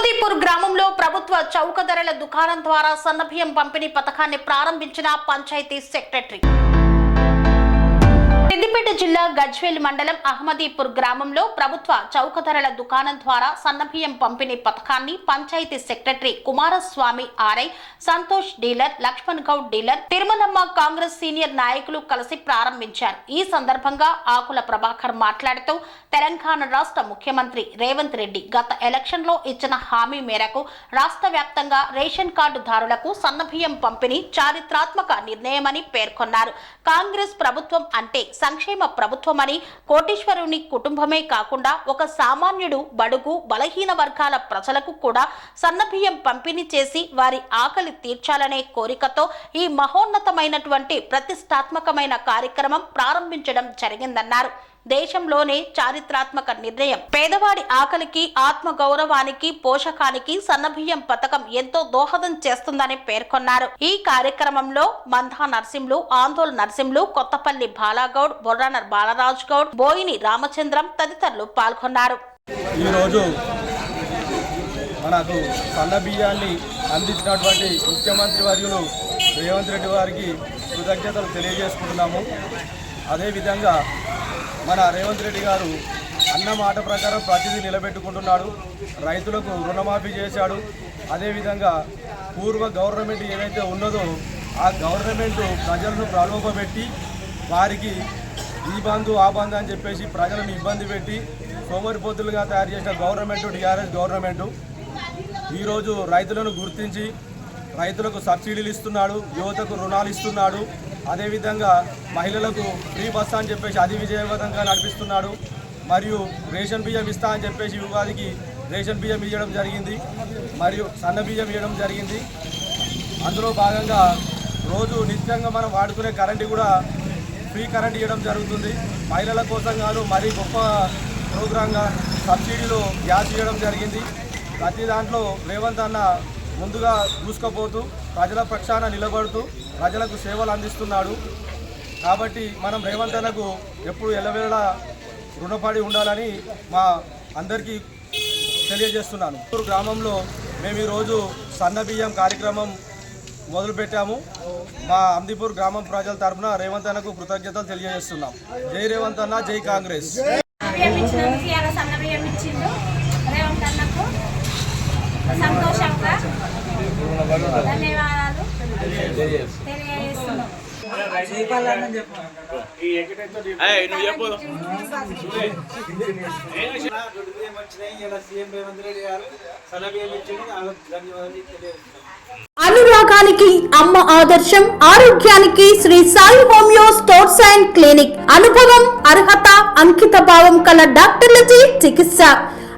అహ్మదీపూర్ గ్రామంలో ప్రభుత్వ చౌక ధరల దుకాణం ద్వారా సన్నబియ్యం పంపిణీ పథకాన్ని ప్రారంభించిన పంచాయతీ సెక్రటరీ. గజ్వేల్ మండలం అహ్మదీపూర్ గ్రామంలో ప్రభుత్వ చౌక ధరల దుకాణం ద్వారా సన్నబియ్యం పంపిణీ పథకాన్ని panchayat secretary Kumaraswamy RI Santosh dealer Lakshman Goud dealer Tirumalamma Congress senior నాయకులు కలిసి ప్రారంభించారు. ఈ సందర్భంగా ఆకుల ప్రభాకర్ మాట్లాడుతూ తెలంగాణ రాష్ట్ర ముఖ్యమంత్రి రేవంత్ రెడ్డి గత ఎలక్షన్లో ఇచ్చిన హామీ మేరకు రాష్ట్ర వ్యాప్తంగా రేషన్ కార్డుదారులకు సన్నబియ్యం పంపిణీ చారిత్రాత్మక నిర్ణయమని పేర్కొన్నారు. కాంగ్రెస్ ప్రభుత్వం అంటే సంక్షేమ ప్రభుత్వం ప్రభుత్వమని కోటీశ్వరుని కుటుంబమే కాకుండా ఒక సామాన్యుడు బడుగు బలహీన వర్గాల ప్రజలకు కూడా సన్నబియ్యం పంపిణీ చేసి వారి ఆకలి తీర్చాలనే కోరికతో ఈ మహోన్నతమైనటువంటి ప్రతిష్టాత్మకమైన కార్యక్రమం ప్రారంభించడం జరిగిందన్నారు. దేశంలోనే చారిత్రాత్మక నిర్ణయం. పేదవాడి ఆకలికి ఆత్మ గౌరవానికి పోషకానికి సన్నబియ్యం పథకం ఎంతో దోహదం చేస్తుందని పేర్కొన్నారు. ఈ కార్యక్రమంలో మంధా నర్సింలు ఆందోళన నర్సింలు కొత్తపల్లి బాలాగౌడ్ బొర్రానర్ బాలరాజ్ గౌడ్ బోయిని రామచంద్రం తదితరులు పాల్గొన్నారు. ఈరోజు మనకు సన్నబియ్యాన్ని అందించినటువంటి ముఖ్యమంత్రి వర్యులు రేవంత్ రెడ్డి వారికి కృతజ్ఞతలు తెలియజేసుకుంటున్నాము. అదేవిధంగా మన రేవంత్ రెడ్డి గారు అన్న మాట ప్రకారం ప్రతిదీ నిలబెట్టుకుంటున్నాడు. రైతులకు రుణమాఫీ చేశాడు. అదేవిధంగా పూర్వ గవర్నమెంట్ ఏదైతే ఉన్నదో ఆ గవర్నమెంట్ ప్రజలను ప్రలోభపెట్టి వారికి ఈ బంధు ఆ బంధు అని చెప్పేసి ప్రజలను ఇబ్బంది పెట్టి సోమరిపోతులుగా తయారు చేసిన గవర్నమెంట్ టీఆర్ఎస్ గవర్నమెంట్ ఈరోజు రైతులను గుర్తించి రైతులకు సబ్సిడీలు ఇస్తున్నాడు యువతకు రుణాలు ఇస్తున్నాడు. అదేవిధంగా మహిళలకు ఫ్రీ బస్సు అని చెప్పేసి అది విజయవంతంగా నడిపిస్తున్నాడు. మరియు రేషన్ బియ్యం ఇస్తా అని చెప్పేసి ఉగాదికి రేషన్ బియ్యం ఇవ్వడం జరిగింది. మరియు సన్న బియ్యం ఇవ్వడం జరిగింది. అందులో భాగంగా రోజు నిత్యంగా మనం వాడుకునే కరెంటు కూడా ఫ్రీ కరెంట్ ఇవ్వడం జరుగుతుంది. మహిళల కోసం కాదు మరీ గొప్ప ప్రోగ్రాంగా సబ్సిడీలో గ్యాస్ ఇవ్వడం జరిగింది. ప్రతి దాంట్లో రేవంత్ అన్న ముందుగా దూసుకుపోతూ ప్రజల పక్షాన నిలబడుతూ ప్రజలకు సేవలు అందిస్తున్నాడు. కాబట్టి మనం రేవంత్ అన్నకు ఎప్పుడు ఎల్లవేళలా రుణపడి ఉండాలని మా అందరికీ తెలియజేస్తున్నాను. చిత్తూరు గ్రామంలో మేము ఈరోజు సన్నబియ్యం కార్యక్రమం మొదలుపెట్టాము. మా అందిపూర్ గ్రామం ప్రజల తరఫున రేవంత్ అన్నకు కృతజ్ఞతలు తెలియజేస్తున్నాం. జై రేవంత్ అన్న జై కాంగ్రెస్. సంతోషంగా ధన్యవాదాలు. తెలియజేస్తున్నాం. అనురాగానికి అమ్మ ఆదర్శం ఆరోగ్యానికి Shri Sai homeo stores and clinic. అనుభవం అర్హత అంకిత భావం కల డాక్టర్లచే చికిత్స.